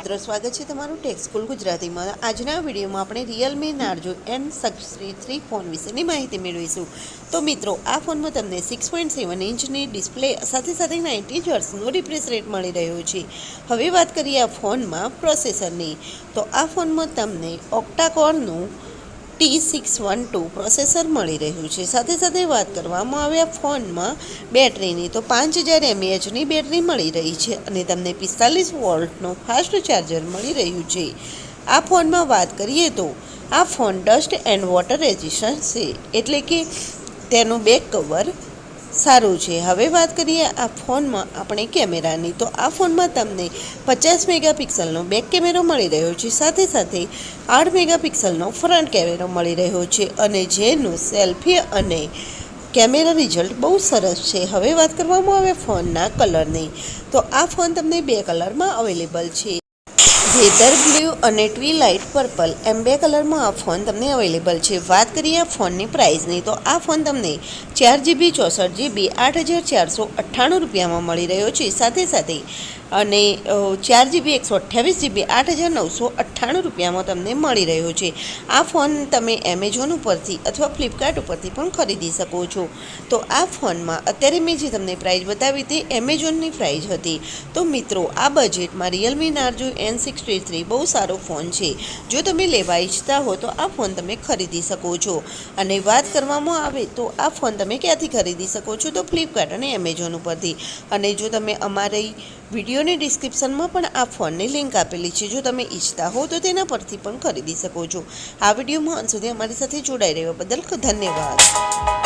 મિત્રો, સ્વાગત છે તમારું ટેક સ્કૂલ ગુજરાતીમાં. આજના વિડીયોમાં આપણે Realme Narzo N sixty three phone વિશેની માહિતી મેળવીશું. તો મિત્રો, આ ફોનમાં તમને સિક્સ પોઈન્ટ સેવન ઇંચની ડિસ્પ્લે સાથે સાથે નાઇન્ટી હર્ટ્સનો રિફ્રેશ રેટ મળી રહ્યો છે. હવે વાત કરીએ આ ફોનમાં પ્રોસેસરની તો આ ફોનમાં તમને ઓક્ટાકોરનું T six one two processor મળી રહ્યું છે. સાથે સાથે વાત કરવામાં આવે ફોનમાં બેટરીની તો પાંચ હજાર એમએચની બેટરી મળી રહી છે અને તમને પિસ્તાલીસ વોલ્ટનો ફાસ્ટ ચાર્જર મળી રહ્યું છે. આ ફોનમાં વાત કરીએ તો આ phone dust and water resistance છે. એટલે કે તેનું બેક કવર સારું છે. હવે વાત કરીએ આ ફોનમાં આપણે કેમેરાની. તો આ ફોનમાં તમને પચાસ મેગાપિક્સલનો બેક કેમેરો મળી રહ્યો છે. સાથે સાથે આઠ મેગાપિક્સલનો ફ્રન્ટ કેમેરો મળી રહ્યો છે અને જેનું સેલ્ફી અને કેમેરા રિઝલ્ટ બહુ સરસ છે. હવે વાત કરવામાં આવે ફોનના કલરની. તો આ ફોન તમને બે કલરમાં અવેલેબલ છે. વેધર બ્લુ અને ટ્વી લાઇટ પર્પલ એમ બે કલરમાં આ ફોન તમને અવેલેબલ છે. વાત કરીએ આ ફોનની પ્રાઇસની તો આ ફોન તમને ચાર જીબી ચોસઠ જીબી આઠ હજાર ચારસો અઠ્ઠાણું રૂપિયામાં મળી રહ્યો છે. સાથે સાથે અને ચાર જીબી, એકસો અઠ્યાવીસ જીબી, આઠ હજાર નવસો અઠ્ઠાણું રૂપિયામાં તમને મળી રહ્યો છે. આ ફોન તમે એમેઝોન ઉપરથી અથવા ફ્લિપકાર્ટ ઉપરથી પણ ખરીદી શકો છો. તો આ ફોનમાં અત્યારે મેં જે તમને પ્રાઇસ બતાવી તે એમેઝોનની પ્રાઇસ હતી. તો મિત્રો, આ બજેટમાં Realme Narzo N sixty three બહુ સારો ફોન છે. જો તમે લેવા ઈચ્છતા હો તો આ ફોન તમે ખરીદી શકો છો. અને વાત કરવામાં આવે તો આ ફોન તમે ક્યાંથી ખરીદી શકો છો? તો ફ્લિપકાર્ટ અને એમેઝોન ઉપરથી. અને જો તમે અમારી વિડીયોની ડિસ્ક્રિપ્શનમાં પણ આ ફોનની લિંક આપેલી છે. જો તમે ઈચ્છતા હો તો તેના પરથી પણ ખરીદી શકો છો. આ વિડીયોમાં અંત સુધી અમારી સાથે જોડાઈ રહ્યો બદલ ધન્યવાદ.